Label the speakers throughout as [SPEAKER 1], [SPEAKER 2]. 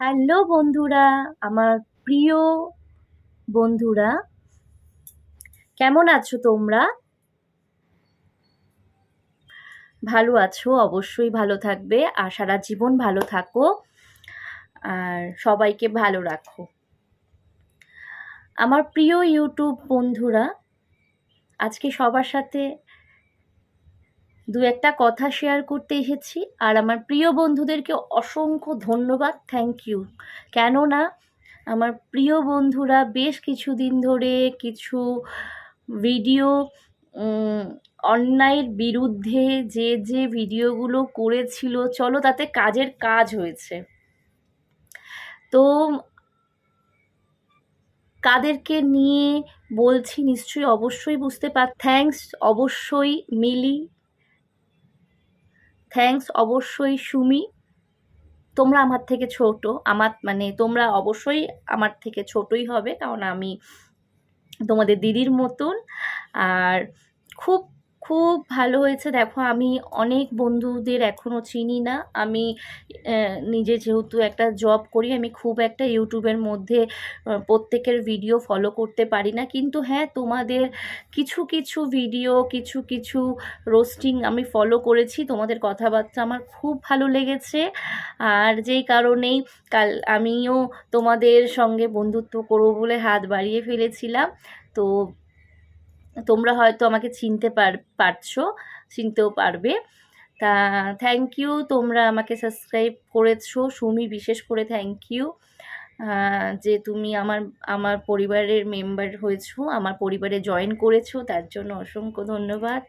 [SPEAKER 1] Hello বন্ধুরা, আমার প্রিয় বন্ধুরা, কেমন আছো তোমরা? ভালো আছো, অবশ্যই ভালো থাকবে আর সারা জীবন ভালো থাকো, আর সবাইকে ভালো রাখো। আমার প্রিয় ইউটিউব বন্ধুরা, আজকে সবার সাথে দু একটা কথা শেয়ার করতে এসেছি। আর আমার প্রিয় বন্ধুদেরকে অসংখ্য ধন্যবাদ। থ্যাংক ইউ কেননা, আমার প্রিয় বন্ধুরা বেশ কিছুদিন ধরে কিছু ভিডিও অন্যায়ের বিরুদ্ধে যে যে ভিডিওগুলো করেছিল, চলো তাতে কাজের কাজ হয়েছে। তো, কাদেরকে নিয়ে বলছি নিশ্চয়ই অবশ্যই বুঝতে পার থ্যাঙ্কস অবশ্যই মিলি থ্যাঙ্কস অবশ্যই সুমি। তোমরা আমার থেকে ছোট। আমার মানে তোমরা অবশ্যই আমার থেকে ছোটই হবে কারণ আমি তোমাদের দিদির মতন। আর খুব খুব ভালো হয়েছে। দেখো, আমি অনেক বন্ধুদের এখনও চিনি না। আমি নিজে যেহেতু একটা জব করি, আমি খুব একটা ইউটিউবের মধ্যে প্রত্যেকের ভিডিও ফলো করতে পারি না। কিন্তু হ্যাঁ তোমাদের কিছু কিছু ভিডিও কিছু কিছু রোস্টিং আমি ফলো করেছি। তোমাদের কথাবার্তা আমার খুব ভালো লেগেছে। আর যেই কারণেই কাল আমিও তোমাদের সঙ্গে বন্ধুত্ব করব বলে হাত বাড়িয়ে ফেলেছিলাম। তো তোমরা হয়তো আমাকে চিনতে পার, পারছ, চিনতেও পারবে। তা থ্যাংক ইউ তোমরা আমাকে সাবস্ক্রাইব করেছ, সুমি বিশেষ করে থ্যাংক ইউ যে তুমি আমার আমার পরিবারের মেম্বার হয়েছো, আমার পরিবারে জয়েন করেছ, তার জন্য অসংখ্য ধন্যবাদ।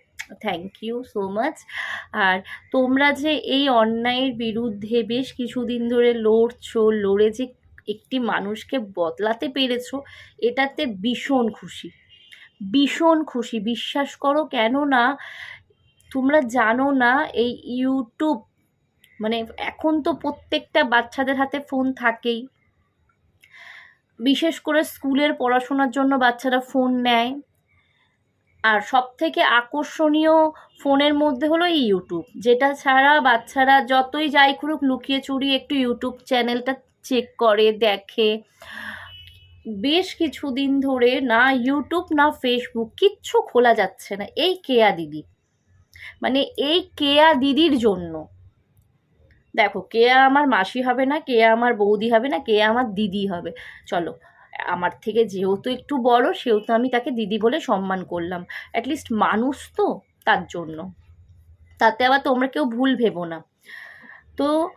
[SPEAKER 1] থ্যাংক ইউ সো মাচ আর তোমরা যে এই অন্যায়ের বিরুদ্ধে বেশ কিছুদিন ধরে লড়ছো, লড়ে যে একটি মানুষকে বদলাতে পেরেছ, এটাতে ভীষণ খুশি। ভীষণ খুশি। বিশ্বাস করো কেননা তোমরা জানো না এই ইউটিউব মানে এখন তো প্রত্যেকটা বাচ্চাদের হাতে ফোন থাকেই। বিশেষ করে স্কুলের পড়াশোনার জন্য বাচ্চারা ফোন নেয়। আর সব থেকে আকর্ষণীয় ফোনের মধ্যে হলো ইউটিউব, যেটা ছাড়া বাচ্চারা যতই যাই করুক, লুকিয়ে চুরিয়ে একটু ইউটিউব চ্যানেলটা চেক করে, দেখে। বেশ কিছুদিন ধরে না ইউটিউব না ফেসবুক কিচ্ছু খোলা যাচ্ছে না এই কেয়া দিদি। মানে এই কেয়া দিদির জন্য। দেখো, কেয়া আমার মাসি হবে না, কেয়া আমার বৌদি হবে না, কেয়া আমার দিদি হবে। চলো, আমার থেকে যেহেতু একটু বড়, সেহেতু আমি তাকে দিদি বলে সম্মান করলাম। অ্যাটলিস্ট মানুষ তো তার জন্য। তাতে আবার তোমরা কেউ ভুল ভেবো না। তো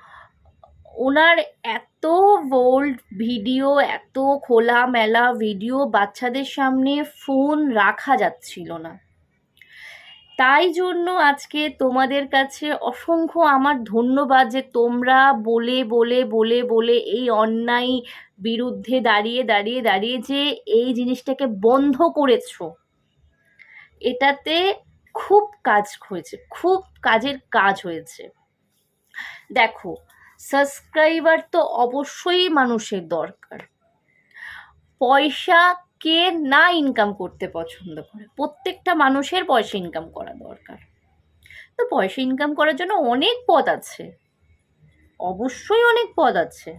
[SPEAKER 1] ওনার এত বোল্ড ভিডিও এত খোলামেলা ভিডিও বাচ্চাদের সামনে ফোন রাখা যাচ্ছিল না। তাই জন্য আজকে তোমাদের কাছে অসংখ্য আমার ধন্যবাদ যে তোমরা বলে বলে বলে বলে এই অন্যায় বিরুদ্ধে দাঁড়িয়ে দাঁড়িয়ে দাঁড়িয়ে যে এই জিনিসটাকে বন্ধ করেছ। এটাতে খুব কাজ হয়েছে, খুব কাজের কাজ হয়েছে। দেখো সাবস্ক্রাইবার তো অবশ্যই মানুষের দরকার। পয়সা কে না ইনকাম করতে পছন্দ করে? প্রত্যেকটা মানুষের পয়সা ইনকাম করা দরকার। তো পয়সা ইনকাম করার জন্য অনেক পথ আছে। অবশ্যই অনেক পদ আছে।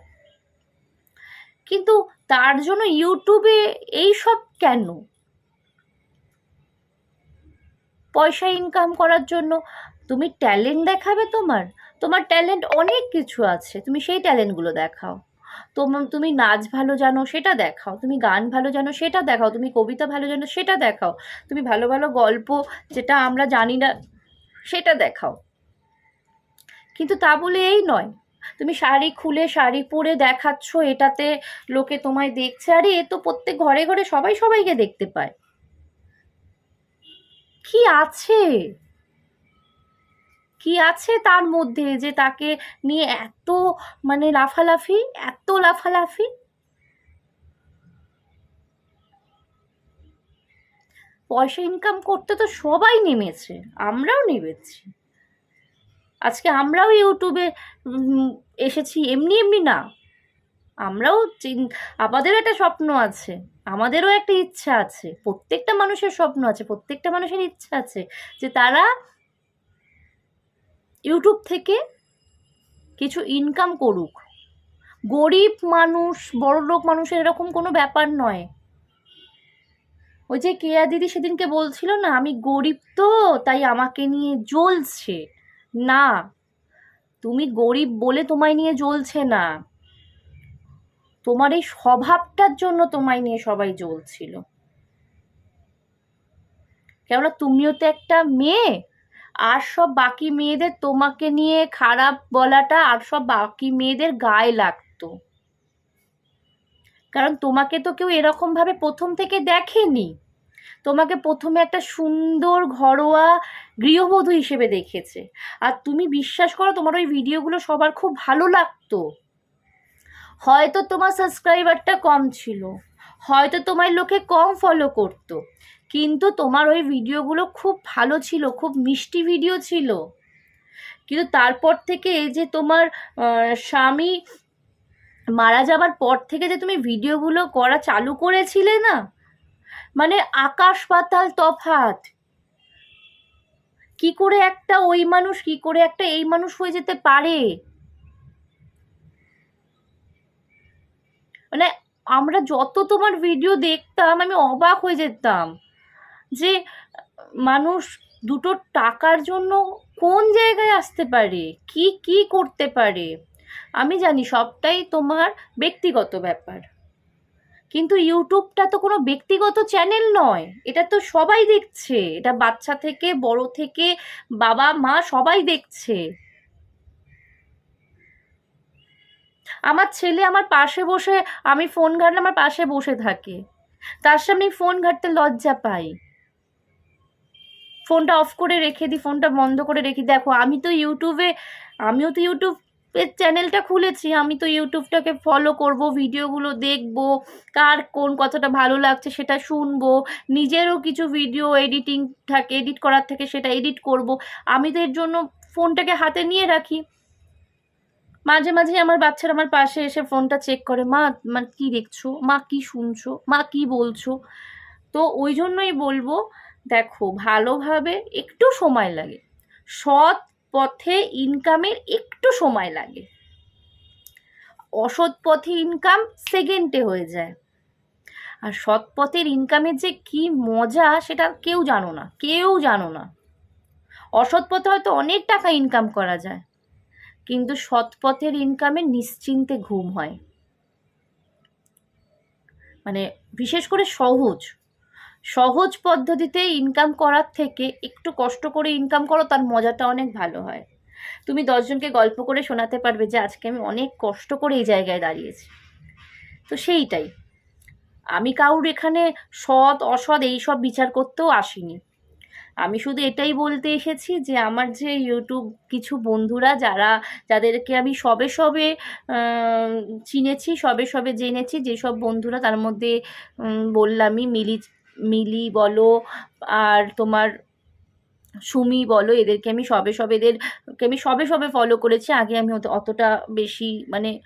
[SPEAKER 1] কিন্তু তার জন্য ইউটিউবে এই সব কেন? পয়সা ইনকাম করার জন্য তুমি ট্যালেন্ট দেখাবে তোমার? তোমার ট্যালেন্ট অনেক কিছু আছে। তুমি সেই ট্যালেন্টগুলো দেখাও। তোমার তুমি নাচ ভালো জানো, সেটা দেখাও। তুমি গান ভালো জানো, সেটা দেখাও। তুমি কবিতা ভালো জানো, সেটা দেখাও। তুমি ভালো ভালো গল্প যেটা আমরা জানি না, সেটা দেখাও। কিন্তু তা বলে এই নয়। তুমি শাড়ি খুলে শাড়ি পরে দেখাচ্ছ, এটাতে লোকে তোমায় দেখছে। আরে, এ তো প্রত্যেক ঘরে ঘরে সবাই সবাইকে দেখতে পায়। কি আছে? কি আছে তার মধ্যে যে তাকে নিয়ে এত মানে লাফালাফি, এত লাফালাফি? পয়সা ইনকাম করতে তো সবাই নেমেছে, আমরাও নেমেছি। আজকে আমরাও ইউটিউবে এসেছি, এমনি এমনি না। আমরাও আমাদেরও একটা স্বপ্ন আছে, আমাদেরও একটা ইচ্ছা আছে, প্রত্যেকটা মানুষের স্বপ্ন আছে, প্রত্যেকটা মানুষের ইচ্ছা আছে যে তারা ইউটিউব থেকে কিছু ইনকাম করুক। গরিব মানুষ বড়লোক মানুষের এরকম কোনো ব্যাপার নয়। ওই যে কেয়া দিদি সেদিনকে বলছিল না, আমি গরিব তো, তাই আমাকে নিয়ে জ্বলছে। না, তুমি গরিব বলে তোমায় নিয়ে জ্বলছে না। তোমার এই স্বভাবটার জন্য তোমায় নিয়ে সবাই জ্বলছিল। কেননা তুমিও তো একটা মেয়ে আর সব বাকি মেয়েদের তোমাকে নিয়ে খারাপ বলাটা আর সব বাকি মেয়েদের গায়ে লাগতো। কারণ তোমাকে তো কেউ এরকম ভাবে প্রথম থেকে দেখেনি। তোমাকে প্রথমে একটা সুন্দর, ঘরোয়া গৃহবধূ হিসেবে দেখেছে। আর তুমি বিশ্বাস করো, তোমার ওই ভিডিওগুলো সবার খুব ভালো লাগতো। হয়তো তোমার সাবস্ক্রাইবারটা কম ছিল। হয়তো তোমার লোকে কম ফলো করতো। কিন্তু তোমার ওই ভিডিওগুলো খুব ভালো ছিল, খুব মিষ্টি ভিডিও ছিল। কিন্তু তারপর থেকে এই যে তোমার স্বামী মারা যাবার পর থেকে যে তুমি ভিডিওগুলো করা চালু করেছিলে না মানে আকাশ পাতাল তফাৎ। কি করে একটা ওই মানুষ, কি করে একটা এই মানুষ হয়ে যেতে পারে? মানে আমরা যত তোমার ভিডিও দেখতাম, আমি অবাক হয়ে যেতাম। যে, মানুষ দুটো টাকার জন্য কোন জায়গায় আসতে পারে? কি কি করতে পারে? আমি জানি সবটাই তোমার ব্যক্তিগত ব্যাপার। কিন্তু ইউটিউবটা তো কোনো ব্যক্তিগত চ্যানেল নয়। এটা তো সবাই দেখছে। এটা বাচ্চা থেকে, বড় থেকে, বাবা, মা সবাই দেখছে। আমার ছেলে আমার পাশে বসে, আমি ফোন ঘাটলে আমার পাশে বসে থাকে। তার সামনে ফোন ঘাটতে লজ্জা পাই। ফোনটা অফ করে রেখে দিই, ফোনটা বন্ধ করে রেখে। দেখো, আমি তো ইউটিউবে, আমিও তো ইউটিউবের চ্যানেলটা খুলেছি। আমি তো ইউটিউবটাকে ফলো করব, ভিডিওগুলো দেখব, কার কোন কথাটা ভালো লাগছে সেটা শুনব, নিজেরও কিছু ভিডিও এডিটিং থাকে এডিট করার থেকে সেটা এডিট করব। আমি তো এর জন্য ফোনটাকে হাতে নিয়ে রাখি। মাঝে মাঝে আমার বাচ্চারা আমার পাশে এসে ফোনটা চেক করে, মা মা, কী দেখছ? মা, কি শুনছো? মা, কি বলছো? তো ওই জন্যই বলব দেখো, ভালোভাবে একটু সময় লাগে। সৎ পথে ইনকামের একটু সময় লাগে। অসৎ পথে ইনকাম সেকেন্ডে হয়ে যায়। আর সৎ পথের ইনকামের যে কি মজা, সেটা কেউ জানো না, কেউ জানো না। অসৎ পথে হয়তো অনেক টাকা ইনকাম করা যায়, কিন্তু সৎ পথের ইনকামে নিশ্চিন্তে ঘুম হয়। মানে বিশেষ করে সহজ। সহজ পদ্ধতিতে ইনকাম করার থেকে একটু কষ্ট করে ইনকাম করো, তার মজাটা অনেক ভালো হয়। তুমি দশজনকে গল্প করে শোনাতে পারবে যে, আজকে আমি অনেক কষ্ট করে এই জায়গায় দাঁড়িয়েছি। তো সেইটাই। আমি কাউর এখানে সৎ, অসৎ এইসব বিচার করতেও আসিনি। আমি শুধু এটাই বলতে এসেছি যে, আমার যে ইউটিউব কিছু বন্ধুরা যারা, যাদেরকে আমি সবে সবে চিনেছি, সবে সবে জেনেছি, যেসব বন্ধুরা তার মধ্যে বললামই মিলি মিলি বলো আর তোমার সুমি বলো, এদেরকে আমি সবে সবে এদেরকে আমি সবে সবে ফলো করেছি। আগে আমি অত- অতটা বেশি মানে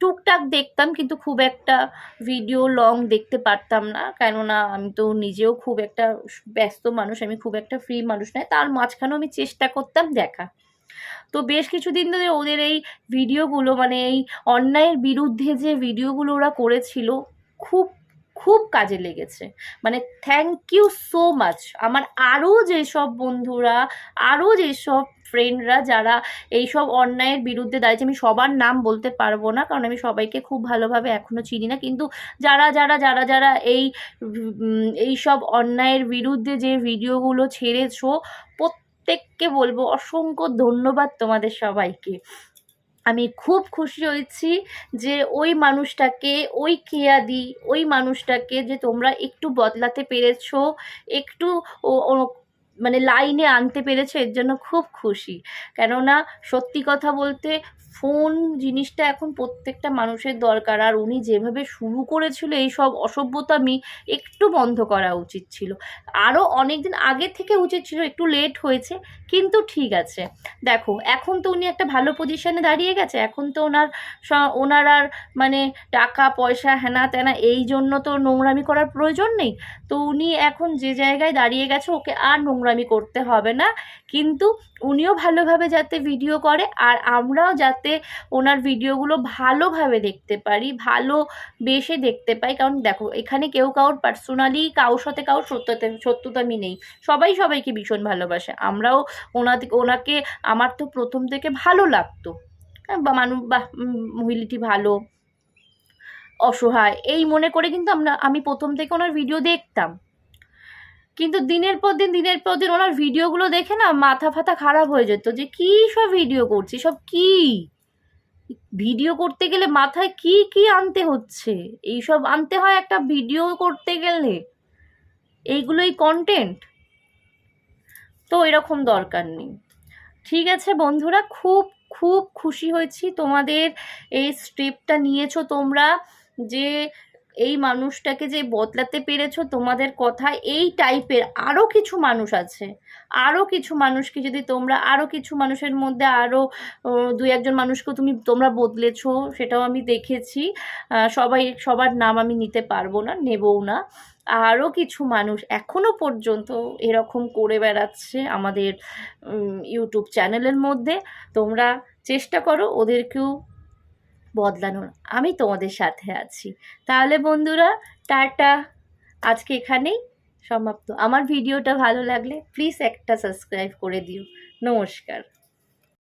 [SPEAKER 1] টুকটাক দেখতাম কিন্তু খুব একটা ভিডিও লং দেখতে পারতাম না। কেননা আমি তো নিজেও খুব একটা ব্যস্ত মানুষ, আমি খুব একটা ফ্রি মানুষ নয়। তার মাঝখানেও আমি চেষ্টা করতাম দেখা। তো বেশ কিছুদিন ধরে ওদের এই ভিডিওগুলো মানে এই অন্যায়ের বিরুদ্ধে যে ভিডিওগুলো ওরা করেছিল, খুব খুব কাজে লেগেছে। মানে থ্যাংক ইউ সো মাচ আমার আরও যেসব বন্ধুরা, আরও যেসব ফ্রেন্ডরা যারা এইসব অন্যায়ের বিরুদ্ধে দাঁড়িয়েছে, আমি সবার নাম বলতে পারব না, কারণ আমি সবাইকে খুব ভালোভাবে এখনও চিনি না। কিন্তু যারা যারা যারা যারা এই এই সব অন্যায়ের বিরুদ্ধে যে ভিডিওগুলো ছেড়েছো, প্রত্যেককে বলব অসংখ্য ধন্যবাদ তোমাদের সবাইকে। আমি খুব খুশি হয়েছি যে ওই মানুষটাকে, ওই কেয়াদি ওই মানুষটাকে যে তোমরা একটু বদলাতে পেরেছ, একটু মানে লাইনে আনতে পেরেছে, এর জন্য খুব খুশি। কেননা সত্যি কথা বলতে ফোন জিনিসটা এখন প্রত্যেকটা মানুষের দরকার। আর উনি যেভাবে শুরু করেছিল এই সব অসভ্যতামি একটু বন্ধ করা উচিত ছিল। আরও অনেক দিন আগে থেকে উচিত ছিল, একটু লেট হয়েছে, কিন্তু ঠিক আছে। দেখো, এখন তো উনি একটা ভালো পজিশনে দাঁড়িয়ে গেছে। এখন তো ওনার ওনার আর মানে টাকা, পয়সা, হেনা তেনা এই জন্য তো নোংরামি করার প্রয়োজন নেই। তো উনি এখন যে জায়গায় দাঁড়িয়ে গেছে, ওকে আর নোংরামি করতে হবে না। কিন্তু উনিও ভালোভাবে যাতে ভিডিও করে আর আমরাও যাতে ওনার ভিডিওগুলো ভালোভাবে দেখতে পারি ভালো বেশে দেখতে পাই। কারণ দেখো এখানে কেউ কারোর পার্সোনালি কারোর সাথে কারোর সত্যতা সত্যতামি নেই। সবাই সবাইকে ভীষণ ভালোবাসে। আমরাও ওনাকে ওনাকে আমার তো প্রথম থেকে ভালো লাগতো। হ্যাঁ, বা মানুষ বা মহিলাটি ভালো অসহায় এই মনে করে কিন্তু আমরা আমি প্রথম থেকে ওনার ভিডিও দেখতাম। কিন্তু দিনের পর দিন, দিনের পর দিন ওনার ভিডিওগুলো দেখে না মাথা ফাথা খারাপ হয়ে যেত যে কী সব ভিডিও করছি, সব কি? ভিডিও করতে গেলে মাথায় কি কি আনতে হচ্ছে? এইসব আনতে হয় একটা ভিডিও করতে গেলে। এইগুলোই কন্টেন্ট তো এরকম দরকার নেই। ঠিক আছে বন্ধুরা, খুব খুব খুশি হয়েছি। তোমাদের এই স্টেপটা নিয়েছো তোমরা যে এই মানুষটাকে যে বদলাতে পেরেছ তোমাদের কথা, এই টাইপের আরও কিছু মানুষ আছে। আরও কিছু মানুষকে যদি তোমরা আরও কিছু মানুষের মধ্যে আরও দু একজন মানুষকেও তুমি, তোমরা বদলেছো, সেটাও আমি দেখেছি। সবাই, সবার নাম আমি নিতে পারব না, নেবও না। আরও কিছু মানুষ এখনও পর্যন্ত এরকম করে বেড়াচ্ছে আমাদের ইউটিউব চ্যানেলের মধ্যে। তোমরা চেষ্টা করো ওদেরকেও বদলানোর। আমি তোমাদের সাথে আছি। তাহলে বন্ধুরা, টাটা। আজকে এখানেই সমাপ্ত। আমার ভিডিওটা ভালো লাগলে প্লিজ একটা সাবস্ক্রাইব করে দিও। নমস্কার।